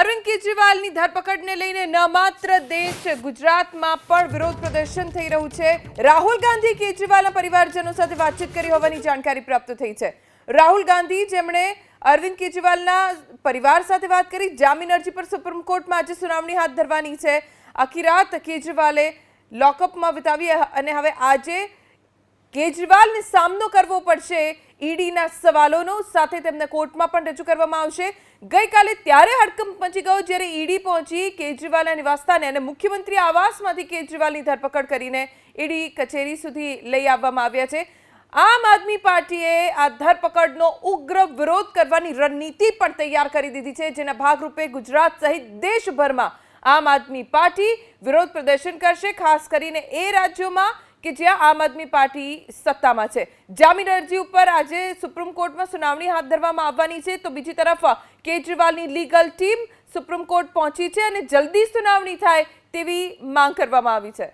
અરવિંદ કેજરીવાલની ધરપકડને લઈને ન માત્ર દેશ, ગુજરાતમાં પણ વિરોધ પ્રદર્શન થઈ રહ્યું છે. રાહુલ ગાંધી કેજરીવાલના પરિવારજનો સાથે વાતચીત કરી હોવાની જાણકારી પ્રાપ્ત થઈ છે. રાહુલ ગાંધી, જેમણે અરવિંદ કેજરીવાલના પરિવાર સાથે વાત કરી, જામીન અરજી પર સુપ્રીમ કોર્ટમાં આજે સુનાવણી હાથ ધરવાની છે. આખી રાત કેજરીવાલે લોકઅપમાં વિતાવી અને હવે આજે કેજરીવાલને સામનો કરવો પડશે ઈડીના સવાલોનો. સાથે તેમને કોર્ટમાં પણ રજૂ કરવામાં આવશે. ગઈકાલે ત્યારે હડકંપ મચી ગયો જ્યારે ઈડી પહોંચી કેજરીવાલના નિવાસસ્થાને અને મુખ્યમંત્રી આવાસમાંથી કેજરીવાલની ધરપકડ કરીને ઈડી કચેરી સુધી લઈ આવવામાં આવ્યા છે. આમ આદમી પાર્ટીએ આ ધરપકડનો ઉગ્ર વિરોધ કરવાની રણનીતિ પણ તૈયાર કરી દીધી છે, જેના ભાગરૂપે ગુજરાત સહિત દેશભરમાં આમ આદમી પાર્ટી વિરોધ પ્રદર્શન કરશે, ખાસ કરીને એ રાજ્યોમાં કે જ્યાં આમ આદમી પાર્ટી સત્તામાં છે. જામીન અરજી ઉપર આજે સુપ્રીમ કોર્ટમાં સુનાવણી હાથ ધરવામાં આવવાની છે. તો બીજી તરફ, કેજરીવાલની લીગલ ટીમ સુપ્રીમ કોર્ટ પહોંચી છે અને જલ્દી સુનાવણી થાય તેવી માંગ કરવામાં આવી છે.